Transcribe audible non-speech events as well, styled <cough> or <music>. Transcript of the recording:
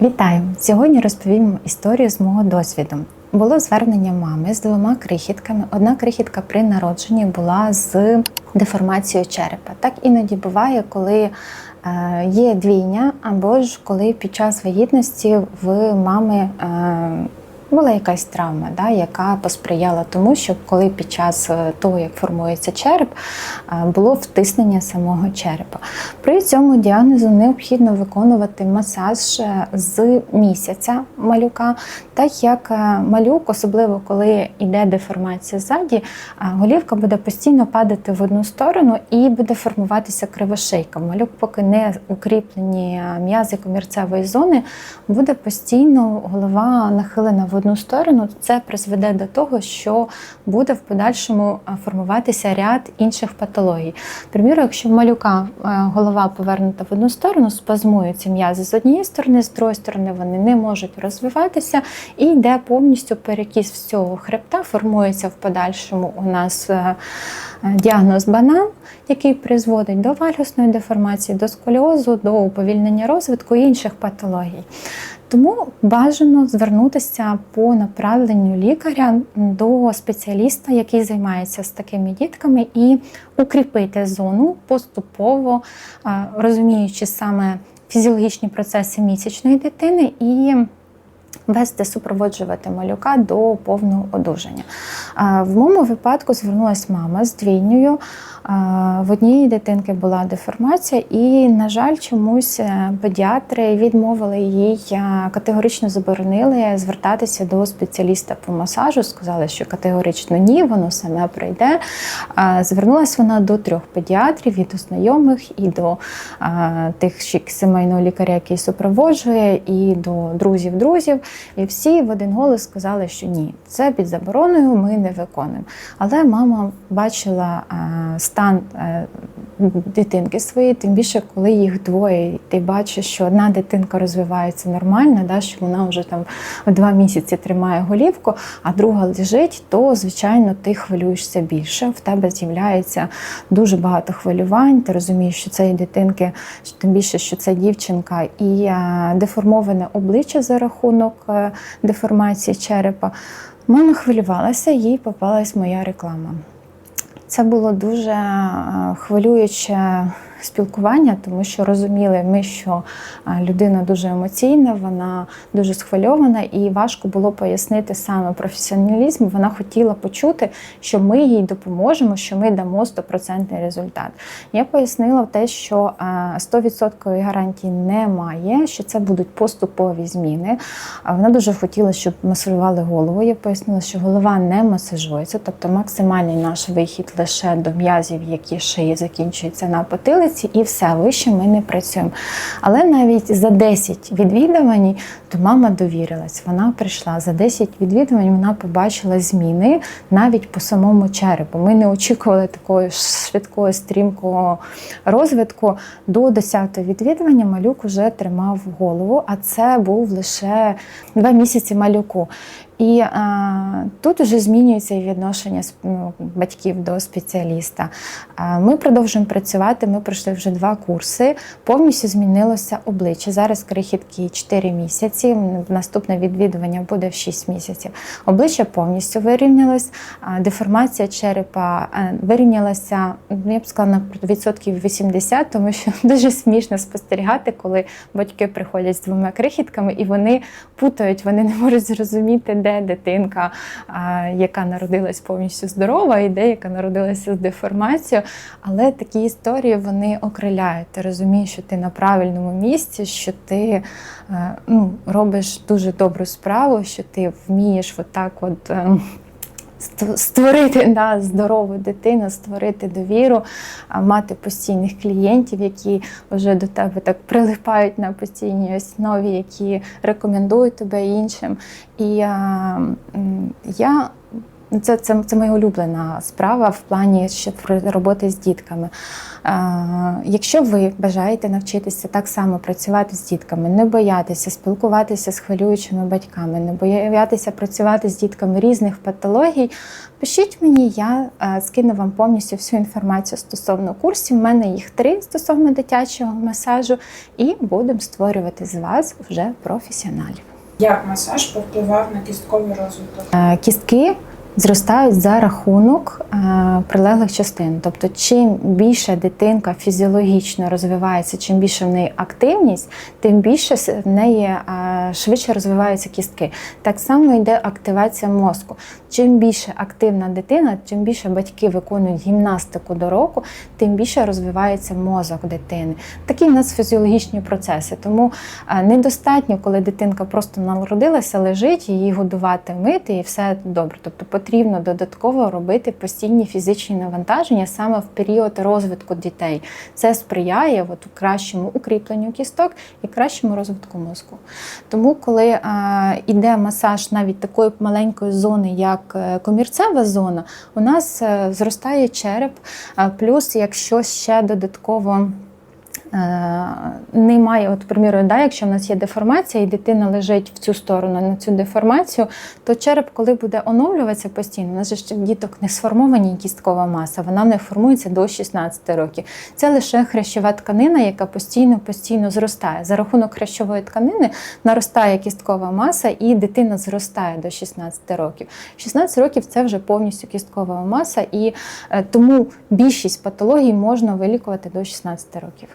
Вітаю! Сьогодні розповім історію з мого досвіду. Було звернення мами з двома крихітками. Одна крихітка при народженні була з деформацією черепа. Так іноді буває, коли е, є двійня, або ж коли під час вагітності в мами. Була якась травма, да, яка посприяла тому, щоб коли під час е, того, як формується череп, е, було втиснення самого черепа. При цьому діагнозу необхідно виконувати масаж е, з місяця малюка, так як малюк, особливо коли йде деформація ззаді, голівка буде постійно падати в одну сторону і буде формуватися кривошийка. Малюк, поки не укріплені м'язи комірцевої зони, буде постійно голова нахилена в одну сторону. Це призведе до того, що буде в подальшому е, формуватися ряд інших патологій. Приміру, якщо в малюка е, голова повернута в одну сторону, спазмуються м'язи з однієї сторони, з другої сторони вони не можуть розвиватися, і йде повністю перекіс всього хребта, формується в подальшому у нас е, діагноз банан, який призводить до вальгусної деформації, до сколіозу, до уповільнення розвитку і інших патологій. Тому бажано звернутися по направленню лікаря до спеціаліста, який займається з такими дітками, і укріпити зону поступово, розуміючи саме фізіологічні процеси місячної дитини і вести супроводжувати малюка до повного одужання. В моєму випадку звернулася мама з двійнею. В однієї дитинки була деформація, і, на жаль, чомусь е, педіатри відмовили їй, категорично заборонили звертатися до спеціаліста по масажу. Сказали, що категорично ні, воно саме прийде. Звернулася вона до трьох педіатрів від знайомих і до тих сімейного лікаря, який супроводжує, і до друзів друзів. І всі в один голос сказали, що ні, це під забороною, ми не виконуємо. Але мама бачила е, стан е, дитинки своєї, тим більше, коли їх двоє, і ти бачиш, що одна дитинка розвивається нормально, да, що вона вже там два місяці тримає голівку, а друга лежить, то звичайно ти хвилюєшся більше. В тебе з'являється дуже багато хвилювань. Ти розумієш, що це дитинки, тим більше, що це дівчинка, і е, деформоване обличчя за рахунок е, деформації черепа. Мама хвилювалася, їй попалась моя реклама. Це було дуже е, хвилююче спілкування, тому що розуміли ми, що людина дуже емоційна, вона дуже схвильована, і важко було пояснити саме професіоналізм. Вона хотіла почути, що ми їй допоможемо, що ми дамо 100% результат. Я пояснила те, що е, 100% гарантії немає, що це будуть поступові зміни. Вона дуже хотіла, щоб масажували голову. Я пояснила, що голова не масажується, тобто максимальний наш вихід лише до м'язів, які шиї закінчуються на потилиці, і все вище ми не працюємо. Але навіть за 10 відвідувань то мама довірилась. Вона прийшла за 10 відвідувань. Вона побачила зміни навіть по самому черепу. Ми не очікували такого швидкого стрімкого розвитку. До 10-го відвідування малюк вже тримав голову, а це був лише 2 місяці малюку. І а, тут вже змінюється і відношення ну, батьків до спеціаліста. А, ми продовжуємо працювати. Ми пройшли вже два курси. Повністю змінилося обличчя. Зараз крихітки 4 місяці. Наступне відвідування буде в 6 місяців. Обличчя повністю вирівнялось. а, Деформація черепа е, вирівнялася. ну, Я б сказала на відсотків 80, тому що <laughs> дуже смішно спостерігати, коли батьки приходять з двома крихітками і вони путають, вони не можуть зрозуміти, де дитинка, яка народилась повністю здорова, і де яка народилася з деформацією. Але такі історії вони окриляють. Ти розумієш, що ти на правильному місці, що ти е, ну, робиш дуже добру справу, що ти вмієш отак от. Ст- Створити да, здорову дитину, створити довіру, мати постійних клієнтів, які вже до тебе так прилипають на постійній основі, які рекомендують тебе іншим. І а, я Це, це, це моя улюблена справа в плані роботи з дітками. Е, Якщо ви бажаєте навчитися так само працювати з дітками, не боятися спілкуватися з хвилюючими батьками, не боятися працювати з дітками різних патологій, пишіть мені, я е, скину вам повністю всю інформацію стосовно курсів. У мене їх три стосовно дитячого масажу, і будемо створювати з вас вже професіоналів. Як масаж повпливав на кістковий розвиток? Е, Кістки зростають за рахунок е, прилеглих частин. Тобто, чим більше дитинка фізіологічно розвивається, чим більше в неї активність, тим більше в неї е, швидше розвиваються кістки. Так само йде активація мозку. Чим більше активна дитина, чим більше батьки виконують гімнастику до року, тим більше розвивається мозок дитини. Такі в нас фізіологічні процеси. Тому е, недостатньо, коли дитинка просто народилася, лежить, її годувати, мити і все добре. Тобто потрібно додатково робити постійні фізичні навантаження саме в період розвитку дітей. Це сприяє от, кращому укріпленню кісток і кращому розвитку мозку. Тому, коли е, іде масаж навіть такої маленької зони, як е, комірцева зона, у нас е, зростає череп. А плюс, якщо ще додатково. Е, Немає, от, приміру, да, якщо в нас є деформація, і дитина лежить в цю сторону на цю деформацію, то череп, коли буде оновлюватися постійно, у нас же діток не сформовані кісткова маса, вона не формується до 16 років. Це лише хрящова тканина, яка постійно постійно зростає. За рахунок хрящової тканини наростає кісткова маса, і дитина зростає до 16 років. 16 років це вже повністю кісткова маса, і е, тому більшість патологій можна вилікувати до 16 років.